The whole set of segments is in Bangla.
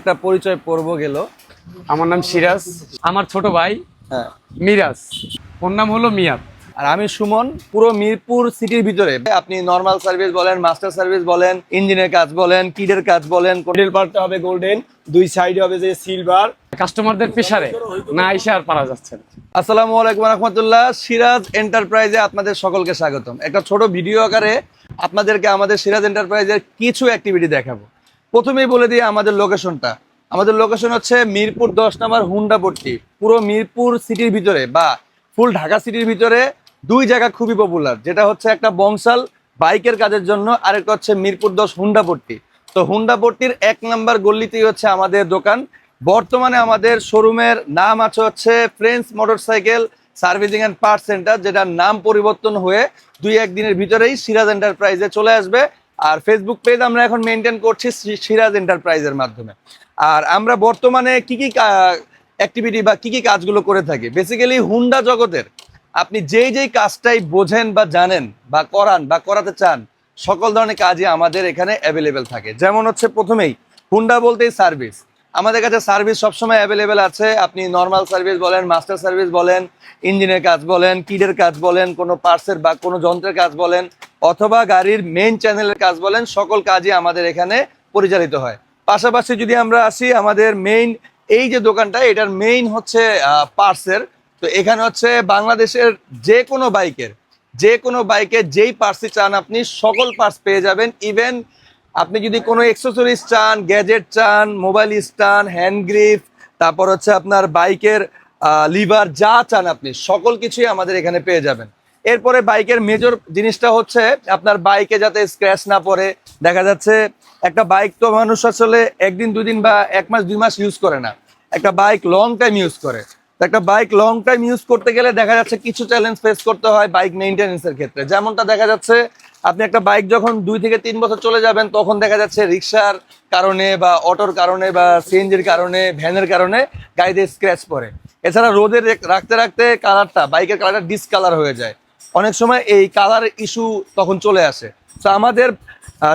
একটা পরিচয় পর্ব গেল। আমার নাম সিরাজ। আমার ছোট ভাই হ্যাঁ। মিরাজ। ওর নাম হলো মিয়াদ। আর আমি সুমন পুরো মিরপুর সিটির ভিতরে। আপনি নর্মাল সার্ভিস বলেন মাস্টার সার্ভিস বলেন ইঞ্জিনের কাজ বলেন কিডের কাজ বলেন মিডল পার্টটা হবে গোল্ডেন দুই সাইডে হবে যে সিলভার কাস্টমারদের প্রেসারে না এসে আর পারা যাচ্ছে না। আসসালামু আলাইকুম রহমতুল্লাহ। সিরাজ এন্টারপ্রাইজে আপনাদের সকলকে স্বাগতম। একটা ছোট ভিডিও আকারে আপনাদেরকে আমাদের সিরাজ এন্টারপ্রাইজের কিছু অ্যাক্টিভিটি দেখাবো। প্রথমেই বলে দিই আমাদের লোকেশনটা আমাদের লোকেশন হচ্ছে মিরপুর দশ নম্বর হুন্ডাপট্টি। পুরো মিরপুর সিটির ভিতরে বা ফুল ঢাকা সিটির ভিতরে দুই জায়গা খুবই পপুলার যেটা হচ্ছে একটা বংশাল বাইকের কাজের জন্য, আরেকটা হচ্ছে মিরপুর দশ হুন্ডাপট্টি। তো হুন্ডাপট্টির এক নাম্বার গল্লিতেই হচ্ছে আমাদের দোকান। বর্তমানে আমাদের শোরুমের নাম আছে হচ্ছে friends motorcycle servicing and part centre যেটার নাম পরিবর্তন হয়ে দুই একদিনের ভিতরেই সিরাজ এন্টারপ্রাইজে চলে আসবে। আর ফেসবুক পেজ আমরা এখন মেনটেন করছি সিরাজ এন্টারপ্রাইজের মাধ্যমে। আর আমরা বর্তমানে কি কি অ্যাক্টিভিটি বা কি কি কাজগুলো করে থাকি? বেসিক্যালি হুন্ডা জগতের আপনি যেই যেই কাজটাই বোঝেন বা জানেন বা করান বা করাতে চান, সকল ধরনের কাজই আমাদের এখানে অ্যাভেলেবেল থাকে। যেমন হচ্ছে প্রথমেই হুন্ডা বলতেই সার্ভিস আমাদের কাছে সার্ভিস সবসময় অ্যাভেলেবেল আছে। আপনি নর্মাল সার্ভিস বলেন মাস্টার সার্ভিস বলেন ইঞ্জিনের কাজ বলেন কিডের কাজ বলেন, কোনো পার্সের বা কোনো যন্ত্রের কাজ বলেন অথবা গাড়ির মেন চ্যানেলের কাজ বলেন, সকল কাজই আমাদের এখানে পরিচালিত হয়। পাশাপাশি যদি আমরা আসি, আমাদের মেইন এই যে দোকানটা এটার মেইন হচ্ছে পার্সের তো এখানে হচ্ছে বাংলাদেশের যে কোনো বাইকের যে কোনো বাইকের যেই পার্টসই চান আপনি, সকল পার্স পেয়ে যাবেন। ইভেন আপনি যদি কোনো এক্সেসরিজ চান গ্যাজেট চান মোবাইল স্ট্যান্ড হ্যান্ড গ্রিপ তারপর হচ্ছে আপনার বাইকের লিভার যা চান আপনি, সকল কিছুই আমাদের এখানে পেয়ে যাবেন। এরপরে বাইকের মেজর জিনিসটা হচ্ছে আপনার বাইকে যাতে স্ক্র্যাচ না পড়ে, দেখা যাচ্ছে একটা বাইক তো মানুষ আসলে একদিন, দুদিন বা এক মাস, দুই মাস ইউজ করে না। একটা বাইক লং টাইম ইউজ করে। একটা বাইক লং টাইম ইউজ করতে গেলে দেখা যাচ্ছে কিছু চ্যালেঞ্জ ফেস করতে হয় বাইক মেনটেন্যান্সের ক্ষেত্রে। যেমনটা দেখা যাচ্ছে, আপনি একটা বাইক যখন দুই থেকে তিন বছর চলে যাবেন, তখন দেখা যাচ্ছে রিক্সার কারণে বা অটোর কারণে বা সিএনজির কারণে ভ্যানের কারণে গাড়িতে স্ক্র্যাচ পড়ে। এছাড়া রোদে রেখ- রাখতে রাখতে কালারটা বাইকের কালারটা ডিসকালার হয়ে যায়। অনেক সময় এই কালার ইস্যু তখন চলে আসে। তো আমাদের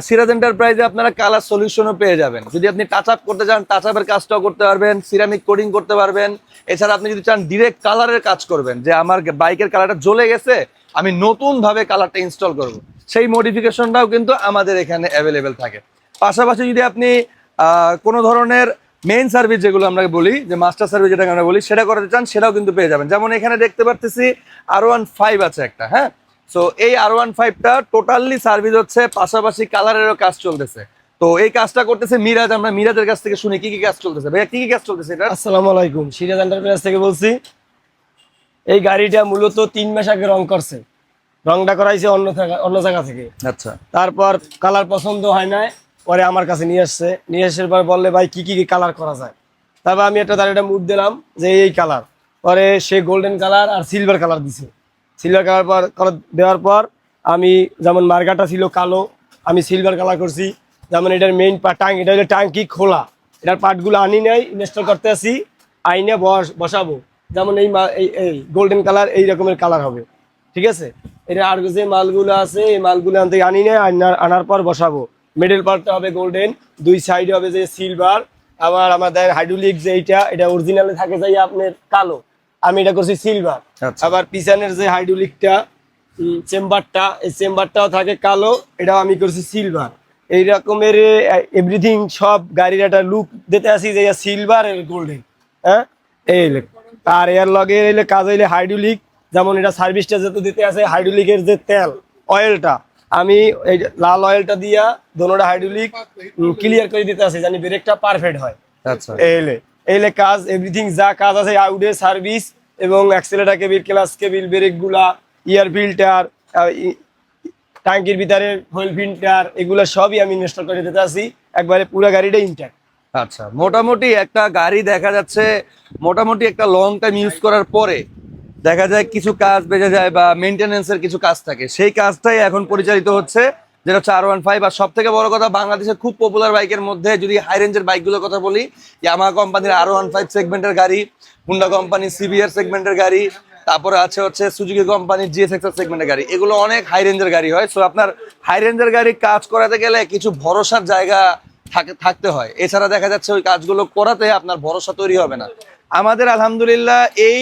সিরাজ এন্টারপ্রাইজে আপনারা কালার সলিউশনও পেয়ে যাবেন। যদি আপনি টাচ আপ করতে চান টাচ আপের কাজটাও করতে পারবেন সিরামিক কোডিং করতে পারবেন। এছাড়া আপনি যদি চান ডিরেক্ট কালারের কাজ করবেন, যে আমার বাইকের কালারটা জ্বলে গেছে, আমি নতুন ভাবে কালারটা ইনস্টল করব। সেই মডিফিকেশনটাও কিন্তু আমাদের এখানে অ্যাভেলেবেল থাকে। পাশাপাশি যদি আপনি কোনো ধরনের মেইন সার্ভিস যেগুলো আমরা বলি যে মাস্টার সার্ভিস যেটাকে আমরা বলি সেটা করতে চান সেটাও কিন্তু পেয়ে যাবেন। যেমন এখানে দেখতে পারতেছি আর ওয়ান ফাইভ আছে একটা হ্যাঁ? সো এই আর ওয়ান ফাইভটা টোটালি সার্ভিস হচ্ছে পাশাপাশি কালারেরও কাজ চলতেছে। তো এই কাজটা করতেছে মিরাজ আমরা মিরাজের কাছ থেকে শুনি কি কি কাজ চলতেছে? ভাইয়া কি কি কাজ চলতেছে এটা আসসালামু আলাইকুম সিরাজ এন্টারপ্রাইজ থেকে বলছি। এই গাড়িটা মূলত তিন মাস আগে রং করছে। রংটা করাইছে অন্য জায়গা- অন্য জায়গা থেকে। আচ্ছা। তারপর কালার পছন্দ হয় না পরে আমার কাছে নিয়ে আসছে। নিয়ে আসার পর বললে, ভাই, কি কি কালার করা যায়? তারপর আমি একটা তার একটা মুড দিলাম যে, এই কালার পরে সে গোল্ডেন কালার আর সিলভার কালার দিছে। সিলভার কালার পর দেওয়ার পর আমি, যেমন মার্গাটা ছিল কালো, আমি সিলভার কালার করছি। যেমন এটার মেইন টাং, এটা হলো টাঙ্কি খোলা। এটার পার্টগুলো আনি নাই ইনস্টল করতে আসি আইনে বস, বসাবো। যেমন এই এই গোল্ডেন কালার এই রকমের কালার হবে। ঠিক আছে? এটা আর যে মালগুলো আছে, এই মালগুলো আনতে আনি না আনার- আনার পর বসাবো। মিডল পার্টটা হবে গোল্ডেন দুই সাইডে হবে যে সিলভার আবার আমাদের হাইড্রোলিক যে এইটা এটা অরিজিনালে থাকে যাই আপনার কালো। আমি এটা করছি সিলভার আচ্ছা। আবার পিছনের যে হাইড্রোলিকটা চেম্বারটা এই চেম্বারটাও থাকে কালো এটাও আমি করছি সিলভার এই রকমের এভরিথিং সব গাড়ির একটা লুক দিতে আসি যে সিলভার আর গোল্ডেন হ্যাঁ? এই। আর এর লগে এলে কাজ হইলে হাইড্রোলিক যেমন এটা সার্ভিসটা যেহেতু দিতে আছে হাইড্রোলিকের যে তেল অয়েলটা আমি এই লাল অয়েলটা দিয়া দোনোটা হাইড্রোলিক ক্লিয়ার করে দিতে আছে জানি ব্রেকটা পারফেক্ট হয়। আচ্ছা। এইলে এইলে কাজ এভরিথিং যা কাজ আছে আউডে সার্ভিস এবং অ্যাক্সেলেটার কেবিল ক্লাস কেবিল ব্রেকগুলা ইয়ার ফিল্টার ট্যাঙ্কির ভিতরে হুইল ফিল্টার এগুলো সবই আমি ইনস্টল করে দিতে আসি একবারে পুরো গাড়িটা ইনট্যাক্ট আচ্ছা মোটামুটি একটা গাড়ি দেখা যাচ্ছে মোটামুটি একটা লং টাইম ইউজ করার পরে দেখা যায় কিছু কাজ বেজে যায় বা মেনটেনেন্সের কিছু কাজ থাকে। সেই কাজটাই এখন পরিচালিত হচ্ছে, যেটা হচ্ছে আর ওয়ান ফাইভ আর সব থেকে বড় কথা, বাংলাদেশের খুব পপুলার বাইকের মধ্যে যদি হাই রেঞ্জের বাইকগুলোর কথা বলি ইয়ামা কোম্পানির আর ওয়ান ফাইভ সেগমেন্টের গাড়ি হুন্ডা কোম্পানির সিবিআর সেগমেন্টের গাড়ি, তারপরে আছে হচ্ছে সুজুকি কোম্পানির জিএসএক্স সেগমেন্টের গাড়ি। এগুলো অনেক হাই রেঞ্জের গাড়ি হয় সো আপনার হাই রেঞ্জের গাড়ি কাজ করাতে গেলে কিছু ভরসার জায়গা থাকে- থাকতে হয়। এছাড়া দেখা যাচ্ছে ওই কাজগুলো করাতে আপনার ভরসা তৈরি হবে না। আমাদের আলহামদুলিল্লাহ এই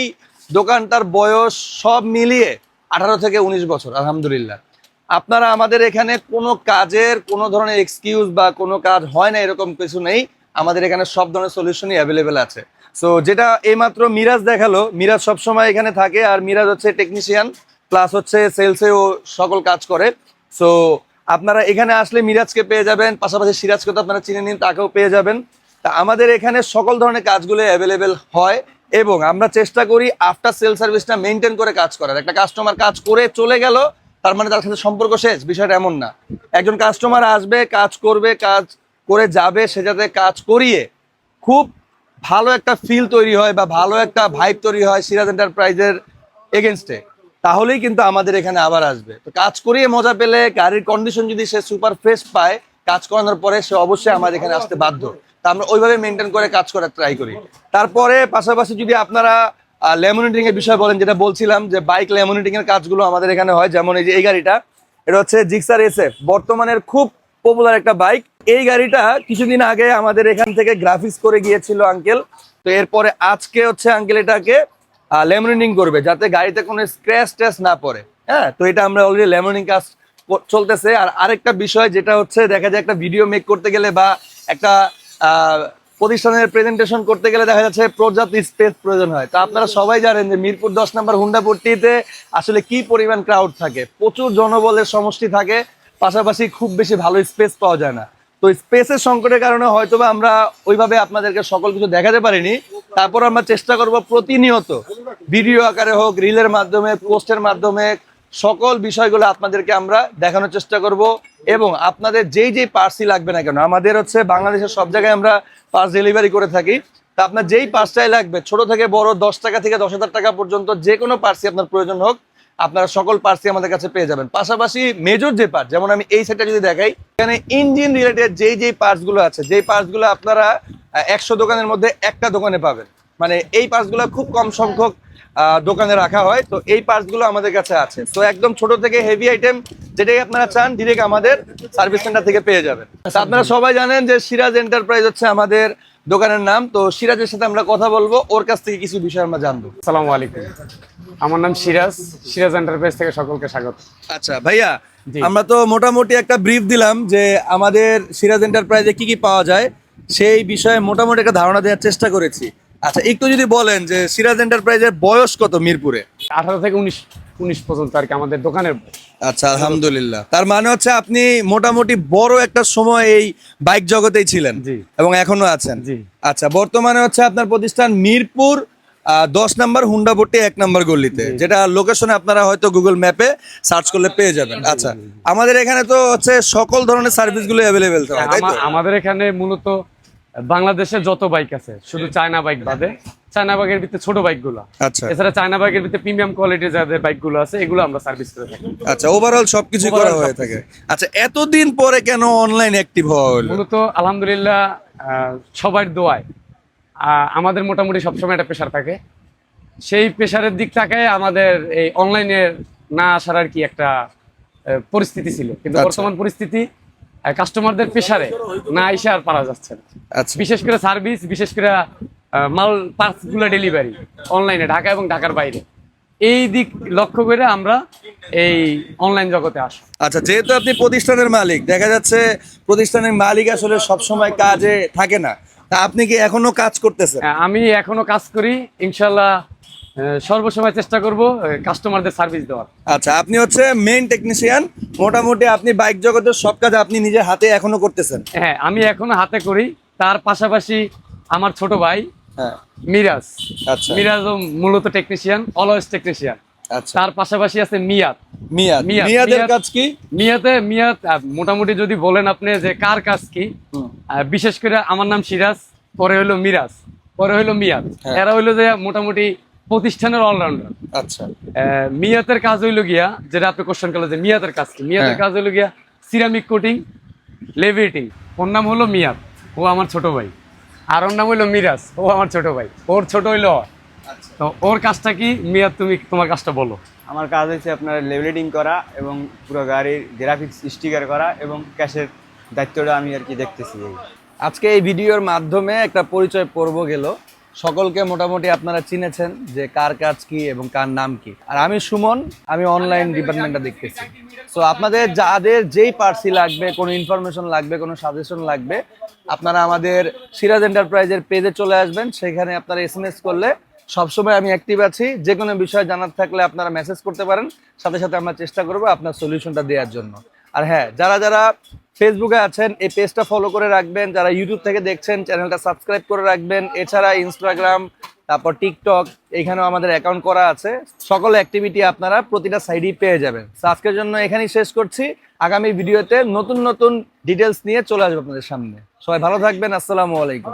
দোকানটার বয়স সব মিলিয়ে আঠারো থেকে উনিশ বছর, আলহামদুলিল্লাহ। আপনারা আমাদের এখানে কোনো কাজের কোনো ধরনের এক্সকিউজ বা কোনো কাজ হয় না, এরকম কিছু নেই। আমাদের এখানে সব ধরনের সলিউশনই অ্যাভেলেবেল আছে। সো যেটা এইমাত্র মিরাজ দেখাল, মিরাজ সবসময় এখানে থাকে আর মিরাজ হচ্ছে টেকনিশিয়ান প্লাস হচ্ছে সেলসে ও সকল কাজ করে। সো আপনারা এখানে আসলে মিরাজকে পেয়ে যাবেন, পাশাপাশি সিরাজকে তো আপনারা চিনে নিন, তাকেও পেয়ে যাবেন। তা আমাদের এখানে সকল ধরনের কাজগুলো অ্যাভেলেবেল হয়। এবং আমরা চেষ্টা করি আফটার সেল সার্ভিসটা মেনটেন করে কাজ করার। একটা কাস্টমার কাজ করে চলে গেল, তার মানে তার সাথে সম্পর্ক শেষ, বিষয়টা এমন না। একজন কাস্টমার আসবে, কাজ করবে, কাজ করে যাবে, সে যাতে কাজ করিয়ে খুব ভালো একটা ফিল তৈরি হয় বা ভালো একটা ভাইব তৈরি হয় সিরাজ এন্টারপ্রাইজের এগেনস্টে তাহলেই কিন্তু আমাদের এখানে আবার আসবে। তো কাজ করিয়ে মজা পেলে, গাড়ির কন্ডিশন যদি সে সুপার ফ্রেশ পায়, কাজ করানোর পরে সে অবশ্যই আমাদের এখানে আসতে বাধ্য। তা আমরা ওইভাবে মেনটেন করে কাজ করার ট্রাই করি। তারপরে পাশাপাশি যদি আপনারা লেমনিটিং এর বিষয় বলেন, যেটা বলছিলাম যে বাইক লেমনিটিং এর কাজগুলো আমাদের এখানে হয়, যেমন এই যে এই গাড়িটা, এটা হচ্ছে জিক্সার এসএফ বর্তমানের খুব পপুলার একটা বাইক এই গাড়িটা কিছুদিন আগে আমাদের এখান থেকে গ্রাফিক্স করে গিয়েছিল আঙ্কেল তো এরপরে আজকে হচ্ছে আঙ্কেল এটাকে লেমনিং করবে, যাতে গাড়িতে কোনো স্ক্র্যাচ ট্যাচ না পড়ে। হ্যাঁ তো এটা আমরা অলরেডি লেমনিং কাজ চলতেছে। আর আরেকটা বিষয়, যেটা হচ্ছে দেখা যায় একটা ভিডিও মেক করতে গেলে বা একটা প্রতিষ্ঠানের প্রেজেন্টেশন করতে গেলে দেখা যাচ্ছে পর্যাপ্ত স্পেস প্রয়োজন হয়। তা আপনারা সবাই জানেন যে মিরপুর দশ নম্বর হুন্ডা পট্টিতে আসলে কি পরিমাণ ক্রাউড থাকে? প্রচুর জনবলের সমষ্টি থাকে, পাশাপাশি খুব বেশি ভালো স্পেস পাওয়া যায় না। তো স্পেসের সংকটের কারণে হয়তোবা আমরা ওইভাবে আপনাদেরকে সকল কিছু দেখাতে পারিনি। তারপর আমরা চেষ্টা করব প্রতিনিয়ত ভিডিও আকারে হোক রিলের মাধ্যমে পোস্টের মাধ্যমে সকল বিষয়গুলো আপনাদেরকে আমরা দেখানোর চেষ্টা করব এবং আপনাদের যেই যেই পার্সই লাগবে না কেন, আমাদের হচ্ছে বাংলাদেশের সব জায়গায় আমরা পার্স ডেলিভারি করে থাকি। তা আপনার যেই পার্সটাই লাগবে, ছোট থেকে বড়, দশ টাকা থেকে দশ হাজার টাকা পর্যন্ত যে কোনো পার্সি আপনার প্রয়োজন হোক, আপনারা সকল পার্সি আমাদের কাছে পেয়ে যাবেন। পাশাপাশি মেজর যে পার্ট যেমন আমি এই সেটটা যদি দেখাই, এখানে ইঞ্জিন রিলেটেড যেই যেই পার্টসগুলো আছে, যেই পার্টসগুলো আপনারা একশো দোকানের মধ্যে একটা দোকানে পাবেন। মানে এই পার্টসগুলো খুব কম সংখ্যক দোকানে রাখা হয় তো এই পার্টসগুলো আমাদের কাছে আছে। তো একদম ছোট থেকে হেভি আইটেম যেটাই আপনারা চান ডিরেক্ট আমাদের সার্ভিস সেন্টার থেকে পেয়ে যাবেন। তো আপনারা সবাই জানেন যে সিরাজ এন্টারপ্রাইজ হচ্ছে আমাদের দোকানের নাম তো সিরাজের সাথে আমরা কথা বলব ওর কাছ থেকে কিছু বিষয় আমরা জানব। সালাম আলাইকুম। আমার নাম সিরাজ সিরাজ এন্টারপ্রাইজ থেকে সকলকে স্বাগত। আচ্ছা ভাইয়া আমরা তো মোটামুটি একটা ব্রিফ দিলাম যে আমাদের সিরাজ এন্টারপ্রাইজে কি কি পাওয়া যায় সেই বিষয়ে মোটামুটি একটা ধারণা দেওয়ার চেষ্টা করেছি। আচ্ছা একটু যদি বলেন যে সিরাজ এন্টারপ্রাইজের বয়স কত মিরপুরে? আঠারো থেকে উনিশ উনিশ পর্যন্ত আর কি আমাদের দোকানের আচ্ছা আলহামদুলিল্লাহ। তার মানে হচ্ছে আপনি মোটামুটি বড় একটা সময় এই বাইক জগতেই ছিলেন। এবং এখনও আছেন। জি। আচ্ছা বর্তমানে হচ্ছে আপনার প্রতিষ্ঠান মিরপুর দশ নাম্বার হুন্ডাপট্টি এক নাম্বার গল্লিতে যেটা লোকেশনে আপনারা হয়তো গুগল ম্যাপে সার্চ করলে পেয়ে যাবেন। আচ্ছা আমাদের এখানে তো হচ্ছে সকল ধরনের সার্ভিসগুলো অ্যাভেলেবেল হয় তাই তো? আমাদের এখানে মূলত বাংলাদেশে যত বাইক আছে শুধু চায়না বাইক বাদে চায়না বাইকের ভিতরে ছোট বাইকগুলো আচ্ছা। এছাড়া চায়না বাইকের ভিতরে প্রিমিয়াম কোয়ালিটির যাদের বাইকগুলো আছে এগুলো আমরা সার্ভিস করে থাকি। আচ্ছা ওভারঅল সবকিছু করা হয়ে থাকে। আচ্ছা এতদিন পরে কেন অনলাইন অ্যাক্টিভ হলো? মূলত আলহামদুলিল্লাহ সবার দোয়ায়। আহ, আমাদের মোটামুটি সবসময় একটা প্রেশার থাকে। সেই প্রেশারের দিক তাকায় আমাদের এই অনলাইনে না আসার আর কি একটা পরিস্থিতি ছিল। কিন্তু আচ্ছা। বর্তমান পরিস্থিতি কাস্টমারদের প্রেশারে না এসে আর পারা যাচ্ছে না। আচ্ছা। বিশেষ করে সার্ভিস বিশেষ করে মাল পার্সগুলো ডেলিভারি অনলাইনে ঢাকা এবং ঢাকার বাইরে। এই দিক লক্ষ্য করে আমরা এই অনলাইন জগতে আসি আচ্ছা যেহেতু আপনি প্রতিষ্ঠানের মালিক দেখা যাচ্ছে প্রতিষ্ঠানের মালিক আসলে সব সময় কাজে থাকে না। তা আপনি কি এখনও কাজ করতেছেন? হ্যাঁ, আমি এখনও কাজ করি ইনশাল্লাহ সর্বসময় চেষ্টা করব কাস্টমারদের সার্ভিস দেওয়ার। আচ্ছা আপনি হচ্ছে মেইন টেকনিশিয়ান মোটামুটি আপনি বাইক জগতের সব কাজ আপনি নিজে হাতে এখনও করতেছেন। হ্যাঁ আমি এখনও হাতে করি। তার পাশাপাশি আমার ছোট ভাই হ্যাঁ। মিরাজ। আচ্ছা। মিরাজও মূলত টেকনিশিয়ান অলওয়েজ টেকনিশিয়ান আচ্ছা। তার পাশাপাশি আছে মিয়াদ। মিয়াদ। মিয়াদ, মিয়াদের কাজ কি? মিয়াতে মিয়াদ মোটামুটি যদি বলেন আপনি যে কার কাজ কি বিশেষ করে আমার নাম সিরাজ পরে হলো মিরাজ পরে হলো মিয়াদ। হ্যাঁ। এরা হইল যে মোটামুটি প্রতিষ্ঠানের অলরাউন্ডার আচ্ছা। মিয়াতের কাজ হইল গিয়া যেটা আপনি কোশ্চেন করলেন যে মিয়াতের কাজ কি? মিয়াতের হ্যাঁ। কাজ হইল গিয়া সিরামিক কোটিং লেভিটিং ওর নাম হলো মিয়াত ও আমার ছোট ভাই। আর ওর নাম হইল মিরাজ ও আমার ছোট ভাই। ওর ছোট হইল আচ্ছা। তো ওর কাজটা কি? মিয়াত তুমি তোমার কাজটা বলো। আমার কাজ হচ্ছে আপনার লেভেলিং করা এবং পুরো গাড়ির গ্রাফিক্স স্টিকার করা এবং ক্যাশের দায়িত্বটা আমি আর কি দেখতেছি। আজকে এই ভিডিওর মাধ্যমে একটা পরিচয় পর্ব গেল। সকলকে মোটামুটি আপনারা চিনেছেন যে কার কাজ কি এবং কার নাম কি। আর আমি সুমন, আমি অনলাইন ডিপার্টমেন্টটা দেখতেছি। সো আপনাদের যাদের যেই পার্সি লাগবে, কোনো ইনফরমেশন লাগবে, কোনো সাজেশন লাগবে, আপনারা আমাদের সিরাজ এন্টারপ্রাইজের পেজে চলে আসবেন। সেখানে আপনারা এস এম এস করলে সবসময় আমি অ্যাক্টিভ আছি। যে কোনো বিষয় জানার থাকলে আপনারা মেসেজ করতে পারেন। সাথে সাথে আমরা চেষ্টা করব আপনার সলিউশনটা দেওয়ার জন্য। আর হ্যাঁ যারা যারা ফেসবুকে আছেন, এই পেজটা ফলো করে রাখবেন। যারা ইউটিউব থেকে দেখছেন চ্যানেলটা সাবস্ক্রাইব করে রাখবেন। এছাড়া ইনস্টাগ্রাম তারপর টিকটক এখানেও আমাদের অ্যাকাউন্ট করা আছে। সকল অ্যাক্টিভিটি আপনারা প্রতিটা সাইডেই পেয়ে যাবেন। আজকের জন্য এখানেই শেষ করছি। আগামী ভিডিওতে নতুন নতুন ডিটেলস নিয়ে চলে আসব আপনাদের সামনে। সবাই ভালো থাকবেন। আসসালামু আলাইকুম।